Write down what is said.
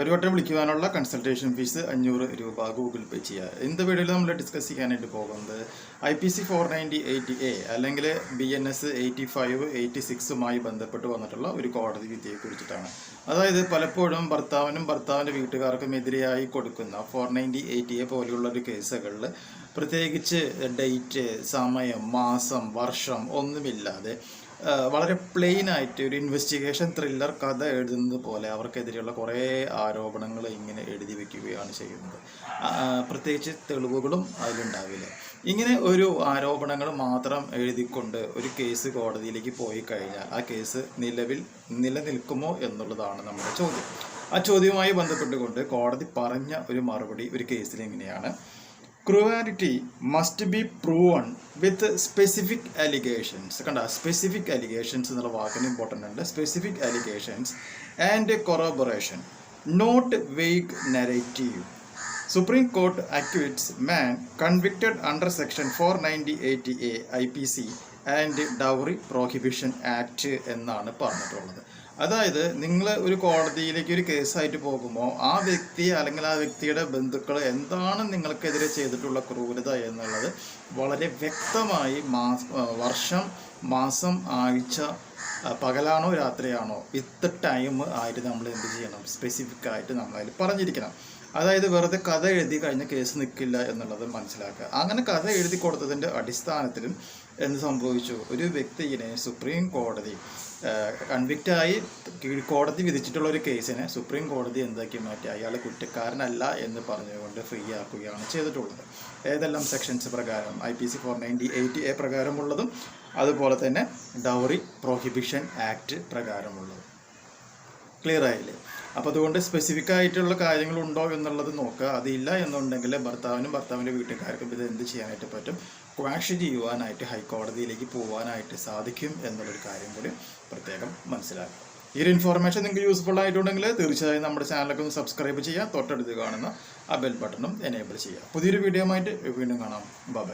ഒരു വട്ടം വിളിക്കുവാനുള്ള consultation fees അഞ്ഞൂറ് രൂപ ഗൂഗിൾ പേ ചെയ്യുക ഇന്ന് വീഡിയോയിൽ നമ്മൾ ഡിസ്കസ് ചെയ്യാനായിട്ട് പോകുന്നത്? I P C four ninety eighty A അല്ലെങ്കിൽ B N S eighty five eighty സിക്സുമായി ബന്ധപ്പെട്ട് വന്നിട്ടുള്ള ഒരു കോടതി വിധിയെ കുറിച്ചിട്ടാണ്. അതായത് പലപ്പോഴും ഭർത്താവിനും ഭർത്താവിന്റെ വീട്ടുകാർക്കും എതിരെയായി കൊടുക്കുന്ന ഫോർ നയന്റി എയ്റ്റി എ പോലെയുള്ള ഒരു കേസുകളിൽ പ്രത്യേകിച്ച് ഡേറ്റ് സമയം മാസം വർഷം ഒന്നുമില്ലാതെ വളരെ പ്ലെയിൻ ആയിട്ട് ഒരു ഇൻവെസ്റ്റിഗേഷൻ ത്രില്ലർ കഥ എഴുതുന്നത് പോലെ അവർക്കെതിരെയുള്ള കുറേ ആരോപണങ്ങൾ ഇങ്ങനെ എഴുതി വെക്കുകയാണ് ചെയ്യുന്നത്. പ്രത്യേകിച്ച് തെളിവുകളും അതിലുണ്ടാവില്ല. ഇങ്ങനെ ഒരു ആരോപണങ്ങൾ മാത്രം എഴുതിക്കൊണ്ട് ഒരു കേസ് കോടതിയിലേക്ക് പോയി കഴിഞ്ഞാൽ ആ കേസ് നിലവിൽ നിലനിൽക്കുമോ എന്നുള്ളതാണ് നമ്മുടെ ചോദ്യം. ആ ചോദ്യവുമായി ബന്ധപ്പെട്ടുകൊണ്ട് കോടതി പറഞ്ഞ ഒരു മറുപടി ഒരു കേസിൽ ഇങ്ങനെയാണ്. Cruelty must be proven with specific allegations കണ്ട സ്പെസിഫിക് അലിഗേഷൻസ് എന്നുള്ള വാക്കിന് ഇമ്പോർട്ടന്റ് ഉണ്ട്. Specific allegations and corroboration not vague narrative Supreme Court അക്യൂറ്റ്സ് man convicted under section four ninety eighty A I P C and dowry prohibition act എന്നാണ് പറഞ്ഞിട്ടുള്ളത്. അതായത് നിങ്ങൾ ഒരു കോടതിയിലേക്ക് ഒരു കേസായിട്ട് പോകുമ്പോൾ ആ വ്യക്തി അല്ലെങ്കിൽ ആ വ്യക്തിയുടെ ബന്ധുക്കൾ എന്താണ് നിങ്ങൾക്കെതിരെ ചെയ്തിട്ടുള്ള ക്രൂരത എന്നുള്ളത് വളരെ വ്യക്തമായി മാസ വർഷം മാസം ആഴ്ച പകലാണോ രാത്രിയാണോ ഇത്ര ടൈം ആയിട്ട് നമ്മൾ എന്ത് ചെയ്യണം സ്പെസിഫിക് ആയിട്ട് നമ്മൾ അതിൽ പറഞ്ഞിരിക്കണം. അതായത് വെറുതെ കഥ എഴുതി കഴിഞ്ഞ കേസ് നിൽക്കില്ല എന്നുള്ളത് മനസ്സിലാക്കുക. അങ്ങനെ കഥ എഴുതി കൊടുത്തതിന്റെ അടിസ്ഥാനത്തിലും എന്ത് സംഭവിച്ചു? ഒരു വ്യക്തിയെ സുപ്രീം കോടതി കൺവിക്റ്റായി കോടതി വിധിച്ചിട്ടുള്ള ഒരു കേസിനെ സുപ്രീം കോടതി എന്താക്കി മാറ്റി? അയാൾ കുറ്റക്കാരനല്ല എന്ന് പറഞ്ഞുകൊണ്ട് ഫ്രീ ആക്കുകയാണ് ചെയ്തിട്ടുള്ളത്. ഏതെല്ലാം സെക്ഷൻസ് പ്രകാരം? I P C four ninety eight A പ്രകാരമുള്ളതും അതുപോലെ തന്നെ ഡൗറി പ്രോഹിബിഷൻ ആക്ട് പ്രകാരമുള്ളതും. ക്ലിയർ ആയില്ലേ? അപ്പോൾ അതുകൊണ്ട് സ്പെസിഫിക് ആയിട്ടുള്ള കാര്യങ്ങളുണ്ടോ എന്നുള്ളത് നോക്കുക. അതില്ല എന്നുണ്ടെങ്കിൽ ഭർത്താവിനും ഭർത്താവിന്റെ വീട്ടുകാർക്കും ഇത് എന്ത് ചെയ്യാനായിട്ട് പറ്റും? ക്വാഷ് ചെയ്യുവാനായിട്ട് ഹൈക്കോടതിയിലേക്ക് പോകാനായിട്ട് സാധിക്കും എന്നുള്ളൊരു കാര്യം കൂടി പ്രത്യേകം മനസ്സിലാക്കുക. ഈ ഒരു ഇൻഫോർമേഷൻ നിങ്ങൾക്ക് യൂസ്ഫുൾ ആയിട്ടുണ്ടെങ്കിൽ തീർച്ചയായും നമ്മുടെ ചാനലൊക്കെ ഒന്ന് സബ്സ്ക്രൈബ് ചെയ്യുക. തൊട്ടടുത്ത് കാണുന്ന ആ ബെൽ ബട്ടണും എനേബിൾ ചെയ്യുക. പുതിയൊരു വീഡിയോ ആയിട്ട് വീണ്ടും കാണാം. ബൈ